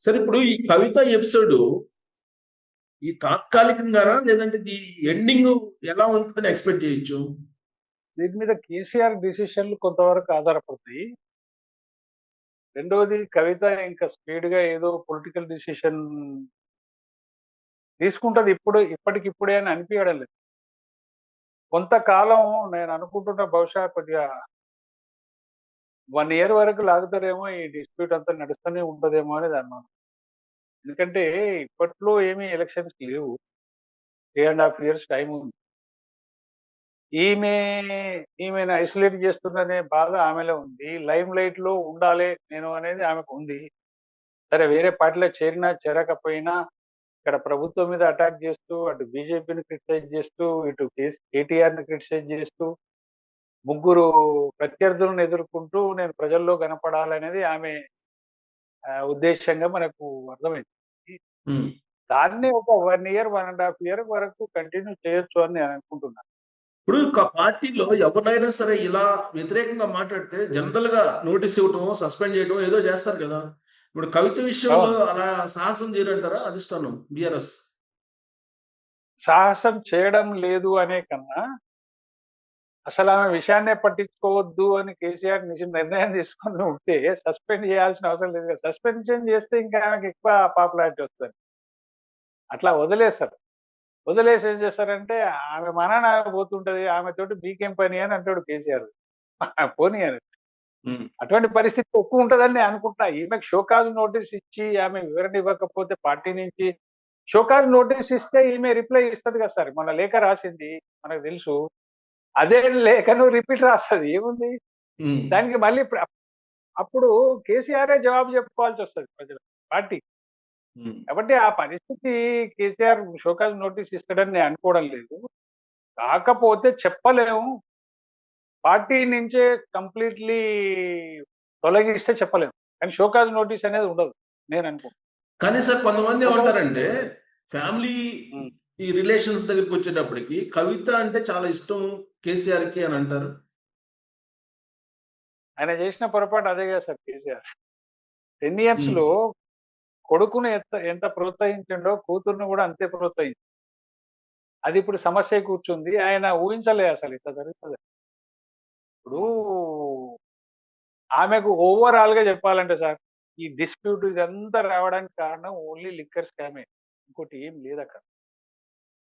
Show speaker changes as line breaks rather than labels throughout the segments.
సరే ఇప్పుడు ఈ కవిత ఎపిసోడ్ ఈ తాత్కాలికంగానా? లేదంటే ఈ ఎండింగ్ ఎలా ఉంటుందని ఎక్స్పెక్ట్ చేయొచ్చు?
దీని మీద కేసీఆర్ డిసిషన్లు కొంతవరకు ఆధారపడతాయి. రెండవది కవిత ఇంకా స్పీడ్గా ఏదో పొలిటికల్ డిసిషన్ తీసుకుంటది ఇప్పుడు ఇప్పటికిప్పుడే అని అనిపించడం లేదు. కొంతకాలం నేను అనుకుంటున్న బహుశా కొద్దిగా వన్ ఇయర్ వరకు లాగుతారేమో ఈ డిస్ప్యూట్ అంతా నడుస్తూనే ఉంటుందేమో అనేది అన్నాను ఎందుకంటే ఇప్పట్లో ఏమీ ఎలక్షన్స్ లేవు. Three and half years time ఉంది. ఈమె ఈమెను ఐసోలేట్ చేస్తుందనే బాధ ఆమెలో ఉంది. లైమ్ లైట్లో ఉండాలి నేను అనేది ఆమెకు ఉంది. సరే వేరే పార్టీలో చేరినా చేరకపోయినా ఇక్కడ ప్రభుత్వం మీద అటాక్ చేస్తూ అటు బీజేపీని క్రిటిసైజ్ చేస్తూ ఇటు కేటీఆర్ని క్రిటిసైజ్ చేస్తూ ముగ్గురు ప్రత్యర్థులను ఎదుర్కొంటూ నేను ప్రజల్లో కనపడాలనేది ఆమె ఉద్దేశంగా మనకు అర్థమైంది. దాన్ని ఒక one year one and half year వరకు కంటిన్యూ చేయొచ్చు అని నేను అనుకుంటున్నాను.
ఇప్పుడు పార్టీలో ఎవరినైనా సరే ఇలా వ్యతిరేకంగా మాట్లాడితే జనరల్గా నోటీస్ ఇవ్వటం సస్పెండ్ చేయడం ఏదో చేస్తారు కదా! ఇప్పుడు కవిత విషయంలో అలా సాహసం చేయరంటారా అధిష్టానం బిఆర్ఎస్?
సాహసం చేయడం లేదు అనే కన్నా అసలు ఆమె విషయాన్నే పట్టించుకోవద్దు అని కేసీఆర్ నిజ నిర్ణయం తీసుకొని ఉంటే సస్పెండ్ చేయాల్సిన అవసరం లేదు కదా. సస్పెన్షన్ చేస్తే ఇంకా ఆమెకి ఎక్కువ పాపులారిటీ వస్తుంది. అట్లా వదిలేస్తారు. వదిలేసి ఏం చేస్తారంటే ఆమె మనన పోతుంటది ఆమె తోటి మీకేం పని అని అంటాడు కేసీఆర్. పోనీ అని. అటువంటి పరిస్థితి ఎక్కువ ఉంటుందని నేను అనుకుంటున్నా. ఈమెకు షోకాజ్ నోటీస్ ఇచ్చి ఆమె వివరణ ఇవ్వకపోతే పార్టీ నుంచి షోకాజ్ నోటీస్ ఇస్తే ఈమె రిప్లై ఇస్తుంది కదా సార్. మన లేఖ రాసింది మనకు తెలుసు. అదే లేఖను రిపీట్ రాస్తుంది ఏముంది? దానికి మళ్ళీ అప్పుడు కేసీఆర్ జవాబు చెప్పుకోవాల్సి వస్తుంది ప్రజలు పార్టీ. కాబట్టి ఆ పరిస్థితి కేసీఆర్ షోకాజ్ నోటీస్ ఇస్తాడని నేను అనుకోవడం లేదు. కాకపోతే చెప్పలేము. పార్టీ నుంచే కంప్లీట్లీ తొలగిస్తే చెప్పలేము. కానీ షోకాజ్ నోటీస్ అనేది ఉండదు నేను అనుకుంటున్నాను
కానీ సార్ కొంతమంది ఏమంటారంటే ఫ్యామిలీ. ఈ రిలేషన్స్ దగ్గరికి వచ్చేటప్పటికి కవిత అంటే చాలా ఇష్టం కేసీఆర్కి అని అంటారు.
ఆయన చేసిన పొరపాటు అదే కదా సార్ కేసీఆర్. Ten years. లో కొడుకును ఎంత ఎంత ప్రోత్సహించిండో కూతుర్ని కూడా అంతే ప్రోత్సహించి అది ఇప్పుడు సమస్య కూర్చుంది. ఆయన ఊహించలే అసలు ఇట్లా జరుగుతుంది ఇప్పుడు ఆమెకు ఓవరాల్గా చెప్పాలంటే సార్ ఈ డిస్ప్యూట్ ఇదంతా రావడానికి కారణం ఓన్లీ లిక్కర్ స్కామే. ఇంకోటి ఏం లేదు అక్కడ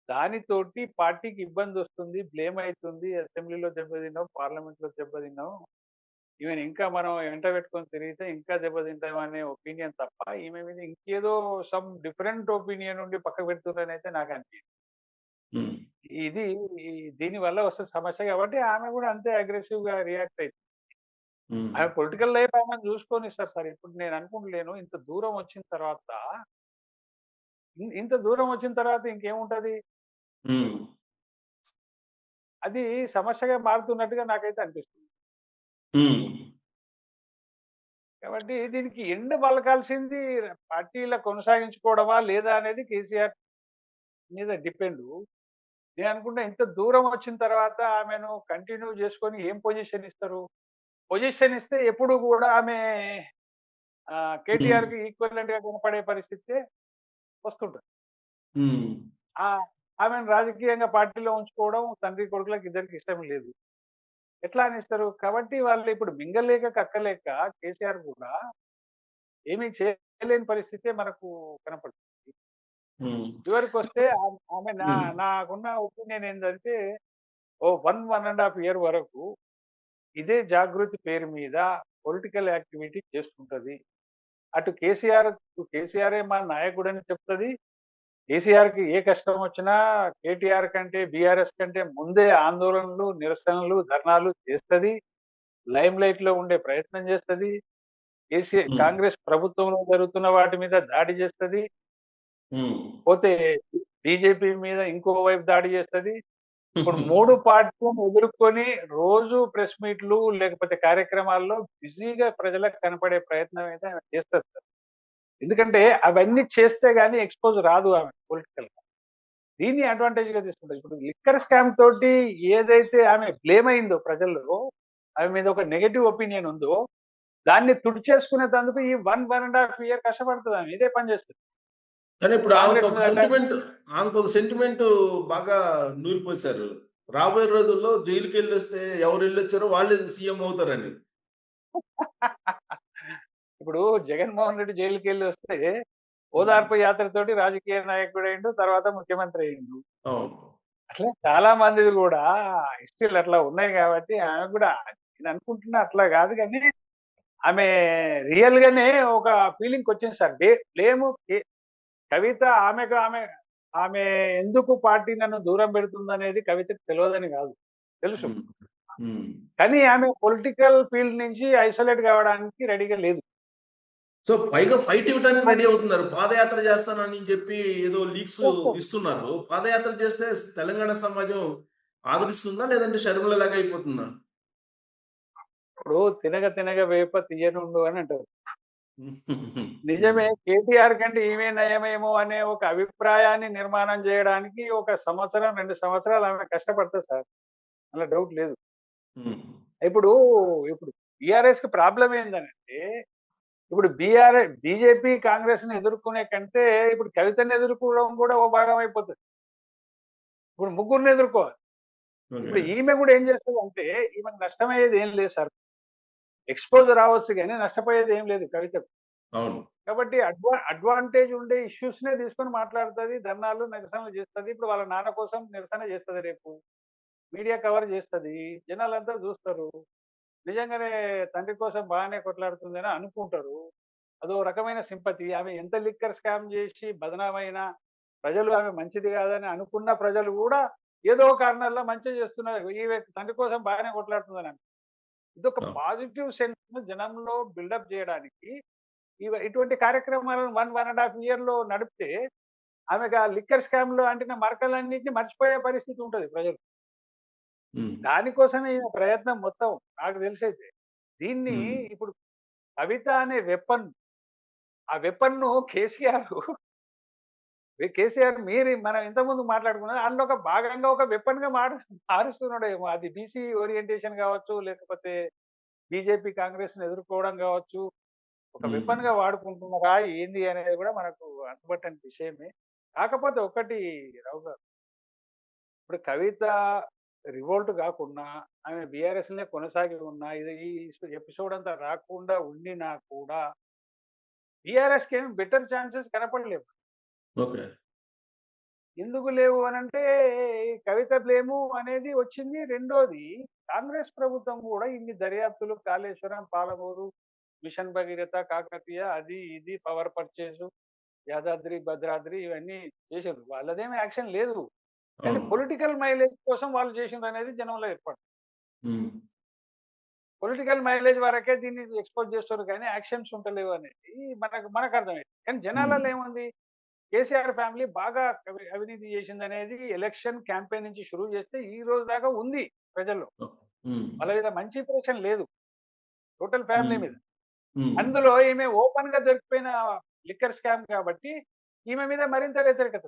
దానితోటి పార్టీకి ఇబ్బంది వస్తుంది బ్లేమ్ అవుతుంది అసెంబ్లీలో దెబ్బతిన్నాం పార్లమెంట్లో దెబ్బతిన్నాం ఈమెను ఇంకా మనం వెంట పెట్టుకొని తిరిగితే ఇంకా దెబ్బతింటాం అనే ఒపీనియన్ తప్ప ఈమె మీద ఇంకేదో సమ్ డిఫరెంట్ ఒపీనియన్ ఉండి పక్క పెడుతుందని అయితే నాకు అనిపించింది. ఇది దీని వల్ల వస్తే సమస్య కాబట్టి ఆమె కూడా అంతే అగ్రెసివ్గా రియాక్ట్ అయింది
ఉమ్.
ఆమె పొలిటికల్ లైఫ్ ఆమె చూసుకొని సార్ సార్ ఇప్పుడు నేను అనుకుంటలేను ఇంత దూరం వచ్చిన తర్వాత ఇంత దూరం వచ్చిన తర్వాత ఇంకేముంటది. అది సమస్యగా మారుతున్నట్టుగా నాకైతే అనిపిస్తుంది. కాబట్టి దీనికి ఎండ్ పలకాల్సింది పార్టీల కొనసాగించుకోవడమా లేదా అనేది కేసీఆర్ మీద డిపెండ్. నేను అనుకుంటా ఇంత దూరం వచ్చిన తర్వాత ఆమెను కంటిన్యూ చేసుకొని ఏం పొజిషన్ ఇస్తారు? పొజిషన్ ఇస్తే ఎప్పుడు కూడా ఆమె కేటీఆర్కి ఈక్వలెంట్గా కనపడే పరిస్థితి ఆ ఆమెను రాజకీయంగా పార్టీలో ఉంచుకోవడం తండ్రి కొడుకులకు ఇద్దరికి ఇష్టం లేదు. ఎట్లా అనిస్తారు? కాబట్టి వాళ్ళు ఇప్పుడు మింగలేక కక్కలేక కేసీఆర్ కూడా ఏమీ చేయలేని పరిస్థితే మనకు కనపడుతుంది. చివరికి వస్తే ఆమె నా. నాకున్న ఒపీనియన్ ఏంటంటే ఓ one one and half year వరకు ఇదే జాగృతి పేరు మీద పొలిటికల్ యాక్టివిటీ చేస్తుంటది. అటు కేసీఆర్ కేసీఆర్ మా నాయకుడు అని చెప్తుంది. కేసీఆర్కి ఏ కష్టం వచ్చినా కేటీఆర్ కంటే బీఆర్ఎస్ కంటే ముందే ఆందోళనలు నిరసనలు ధర్నాలు చేస్తది. లైమ్ లైట్లో ఉండే ప్రయత్నం చేస్తది. కేసీఆర్. కాంగ్రెస్ ప్రభుత్వంలో జరుగుతున్న వాటి మీద దాడి చేస్తది. పోతే బీజేపీ మీద ఇంకో వైపు దాడి చేస్తది. ఇప్పుడు మూడు పార్టీలను ఎదుర్కొని రోజు ప్రెస్ మీట్లు లేకపోతే కార్యక్రమాల్లో బిజీగా ప్రజలకు కనపడే ప్రయత్నం అయితే ఆమె చేస్తారు సార్. ఎందుకంటే అవన్నీ చేస్తే గానీ ఎక్స్పోజ్ రాదు ఆమె పొలిటికల్గా దీన్ని అడ్వాంటేజ్గా తీసుకుంటారు ఇప్పుడు లిక్కర్ స్కామ్ తోటి ఏదైతే ఆమె బ్లేమ్ అయిందో ప్రజల్లో ఆమె మీద ఒక నెగటివ్ ఒపీనియన్ ఉందో దాన్ని తుడిచేసుకునేందుకు ఈ one one and half year కష్టపడుతుంది ఆమె. ఇదే పని చేస్తుంది.
కానీ ఇప్పుడు ఆమెకు ఒక సెంటిమెంట్ ఆమెకు ఒక సెంటిమెంట్ బాగా నూరిపోసారు రాబోయే రోజుల్లో జైలుకి వెళ్ళి వస్తే ఎవరు వెళ్ళి వచ్చారో వాళ్ళే సీఎం అవుతారని
ఇప్పుడు జగన్మోహన్ రెడ్డి జైలుకి వెళ్ళి వస్తే ఓదార్పు యాత్రతోటి రాజకీయ నాయకుడు అయిండు తర్వాత ముఖ్యమంత్రి అయిండు అట్లా చాలా మంది కూడా హిస్టరీలు అట్లా ఉన్నాయి కాబట్టి ఆమె కూడా నేను అనుకుంటున్నా అట్లా కాదు కానీ ఆమె రియల్ గానే ఒక ఫీలింగ్ వచ్చింది సార్. బ్లేము కవిత ఆమెకు ఆమె ఆమె ఎందుకు పార్టీ నన్ను దూరం పెడుతుంది అనేది కవితకు తెలియదని కాదు తెలుసు. కానీ ఆమె పొలిటికల్ ఫీల్డ్ నుంచి ఐసోలేట్ కావడానికి రెడీగా లేదు.
సో పైగా ఫైట్ ఇవ్వడానికి రెడీ అవుతున్నారు. పాదయాత్ర చేస్తానని చెప్పి ఏదో లీక్స్ ఇస్తున్నారు. పాదయాత్ర చేస్తే తెలంగాణ సమాజం ఆదరిస్తుందా లేదంటే షర్మిల లాగా అయిపోతుందా?
ఇప్పుడు తినగ తినగ వేప తీయనుండు అని అంటారు. నిజమే. కేటీఆర్ కంటే ఈమె నయమేమో అనే ఒక అభిప్రాయాన్ని నిర్మాణం చేయడానికి ఒక సంవత్సరం రెండు సంవత్సరాలు ఆమె కష్టపడుతుంది సార్. అలా డౌట్ లేదు. ఇప్పుడు ఇప్పుడు బీఆర్ఎస్కి ప్రాబ్లం ఏంటంటే ఇప్పుడు బీఆర్ బీజేపీ కాంగ్రెస్ని ఎదుర్కొనే కంటే ఇప్పుడు కవితని ఎదుర్కోవడం కూడా ఓ భాగం అయిపోతుంది. ఇప్పుడు ముగ్గురిని ఎదుర్కోవాలి. ఇప్పుడు. ఈమె కూడా ఏం చేస్తుంది అంటే ఈమెకు నష్టమయ్యేది ఏం లేదు సార్. ఎక్స్పోజ్ రావచ్చు కానీ నష్టపోయేది ఏం లేదు కవితకు కాబట్టి అడ్వా అడ్వాంటేజ్ ఉండే ఇష్యూస్ నే తీసుకొని మాట్లాడుతుంది ధర్నాలు నిరసనలు చేస్తుంది. ఇప్పుడు వాళ్ళ నాన్న కోసం నిరసన చేస్తుంది రేపు. మీడియా కవర్ చేస్తుంది. జనాలంతా చూస్తారు. నిజంగానే తండ్రి కోసం బాగానే కొట్లాడుతుందని అనుకుంటారు. అదో రకమైన సింపతి. ఆమె ఎంత లిక్కర్ స్కామ్ చేసి బదనామైన ప్రజలు ఆమె మంచిది కాదని అనుకున్న ప్రజలు కూడా ఏదో కారణాల్లో మంచి చేస్తున్నారు. ఈమె తండ్రి కోసం బాగానే కొట్లాడుతుందని
అవును.
పాజిటివ్ సెన్స్ జనంలో బిల్డప్ చేయడానికి ఇటువంటి కార్యక్రమాలను వన్ వన్ అండ్ హాఫ్ ఇయర్లో నడిపితే ఆమెకు ఆ లిక్కర్ స్కామ్లో అంటిన మరకలన్నింటినీ మర్చిపోయే పరిస్థితి ఉంటుంది ప్రజలు దానికోసమే ఈ ప్రయత్నం మొత్తం నాకు తెలిసైతే దీన్ని. ఇప్పుడు కవిత అనే వెపన్ ఆ వెపన్ను కేసీఆర్ కేసీఆర్ మీరు మనం ఇంతకుముందు మాట్లాడుకున్నాం అందులో ఒక భాగంగా ఒక వెపన్గా మారు మారుస్తున్నాడేమో అది బీసీ ఓరియంటేషన్ కావచ్చు లేకపోతే బీజేపీ కాంగ్రెస్ని ఎదుర్కోవడం కావచ్చు ఒక. వెపన్గా వాడుకుంటున్నారా ఏంది అనేది కూడా మనకు అంతుపట్టని విషయమే. కాకపోతే ఒకటి రావు గారు ఇప్పుడు కవిత రివోల్ట్ కాకుండా ఆమె బీఆర్ఎస్ నే కొనసాగి ఉన్నా ఇది ఈ ఎపిసోడ్ అంతా రాకుండా ఉండినా కూడా బీఆర్ఎస్కి ఏమి బెటర్ ఛాన్సెస్ కనపడలేవు.
ఓకే.
ఎందుకు లేవు అని అంటే కవిత బ్లేము అనేది వచ్చింది రెండోది. కాంగ్రెస్ ప్రభుత్వం కూడా ఇన్ని దర్యాప్తులు కాళేశ్వరం పాలమూరు మిషన్ భగీరథ కాకతీయ అది ఇది పవర్ పర్చేస్ యాదాద్రి భద్రాద్రి ఇవన్నీ చేశారు. వాళ్ళదేమి యాక్షన్ లేదు. కానీ పొలిటికల్ మైలేజ్ కోసం వాళ్ళు చేసింది అనేది జనంలో ఏర్పాటు పొలిటికల్ మైలేజ్ వరకే దీన్ని ఎక్స్పోజ్ చేస్తారు కానీ యాక్షన్స్ ఉంటలేవు అనేది మనకు మనకు అర్థమైంది. కానీ జనాలలో ఏముంది? కేసీఆర్ ఫ్యామిలీ బాగా అవి- అవినీతి చేసింది అనేది ఎలక్షన్ క్యాంపెయిన్ నుంచి షురూ చేస్తే ఈ రోజు దాకా ఉంది ప్రజల్లో. వాళ్ళ మీద మంచి ఇంప్రెషన్ లేదు. Total family. మీద. అందులో ఈమె ఓపెన్గా దొరికిపోయిన లిక్కర్ స్కామ్ కాబట్టి ఈమె మీద మరింత వ్యతిరేకత.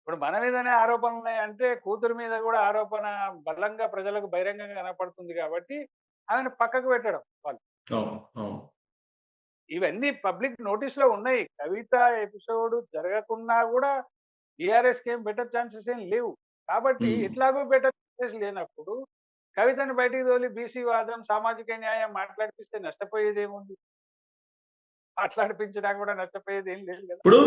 ఇప్పుడు మన మీదనే ఆరోపణలు ఉన్నాయి అంటే కూతురు మీద కూడా ఆరోపణ బలంగా ప్రజలకు బహిరంగంగా కనపడుతుంది కాబట్టి ఆమెను పక్కకు పెట్టడం వాళ్ళు. ఇవన్నీ పబ్లిక్ నోటీస్లో ఉన్నాయి. కవిత ఎపిసోడ్ జరగకున్నా కూడా టీఆర్ఎస్కి ఏం బెటర్ ఛాన్సెస్ ఏం లేవు. కాబట్టి. ఎట్లాగో బెటర్ ఛాన్సెస్ లేనప్పుడు కవితను బయటికి తోలి బీసీ వాదం సామాజిక న్యాయం మాట్లాడిపిస్తే నష్టపోయేది ఏముంది మాట్లాడిపించినా కూడా నష్టపోయేది ఏం లేదు కదా.
ఇప్పుడు